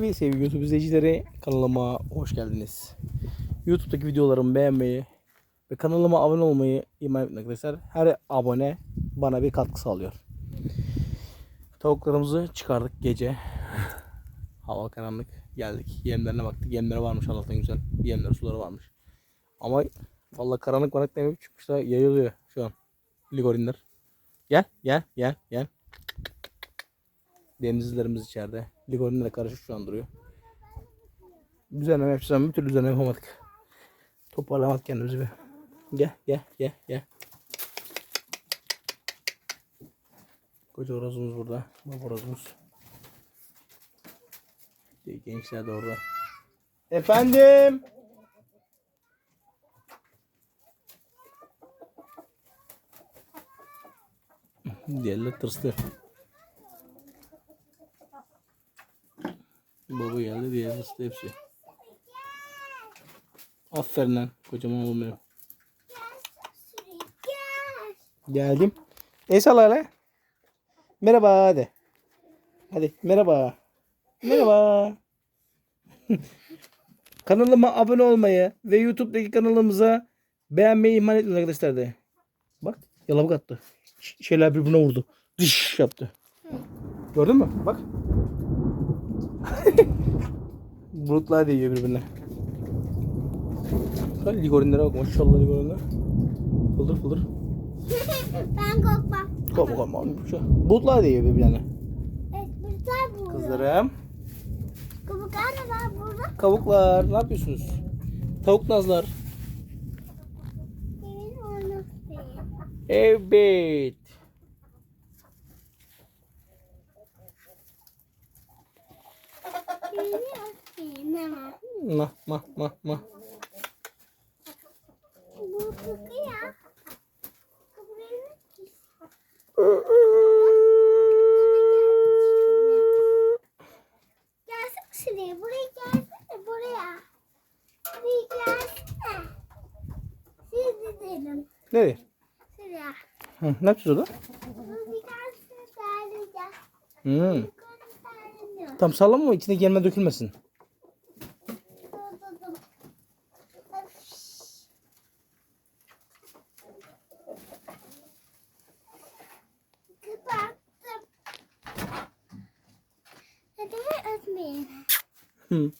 Evet sevgili YouTube izleyicileri kanalıma hoş geldiniz. YouTube'daki videolarımı beğenmeyi ve kanalıma abone olmayı ihmal etmeyin arkadaşlar. Her abone bana bir katkı sağlıyor. Tavuklarımızı çıkardık gece. Hava karanlık. Geldik. Yemlerine baktık. Yemleri varmış Allah'tan güzel. Yemleri suları varmış. Ama vallahi karanlık karanlık demeyip çıkmışlar yayılıyor şu an. Ligorinler. Gel gel gel gel. Denizlilerimiz içeride. Ligorinlerle karışık şu an duruyor. Düzenleme yapacağız bir türlü düzenleme yapamadık. Toparlamadık kendimizi bir. Gel gel gel gel. Koca horozumuz burada. Baba horozumuz. Gençler de orada. Efendim. Diğerleri tırstı. Baba geldi diye tırstı hepsi. Aferin lan kocaman oğlum benim. Geldim. El salla hele. Merhaba hadi. Hadi merhaba. Merhaba. Kanalıma abone olmayı ve YouTube'daki kanalımıza beğenmeyi ihmal etmeyin arkadaşlar de. Bak yalabık attı. Ş- şeyler birbirine vurdu. Dış yaptı. Gördün mü? Bak. Bulutlar değiyor birbirine. Bak ligorinlere bak maşallah ligorinler. Fıldır fıldır. ben korkmam. Korkma korkma. Şu Bulutlar değiyor birbirine. Evet, burada burada. Kızlarım. Kabuklar da var burada. Kavuklar ne yapıyorsunuz? Tavuk nazlar. Evet. Benim Hemen. Ma ma ma ma. Bu kokuyor. Gelsene şuraya. Buraya gelsene. Buraya. Buraya gelsene. Siz gidelim. Nereye? Şuraya. Hı, ne. Sarılacağız. Hmm. Tam sallama ama içine gelme dökülmesin. Kapattım. Hadi ötmeyin. Hı.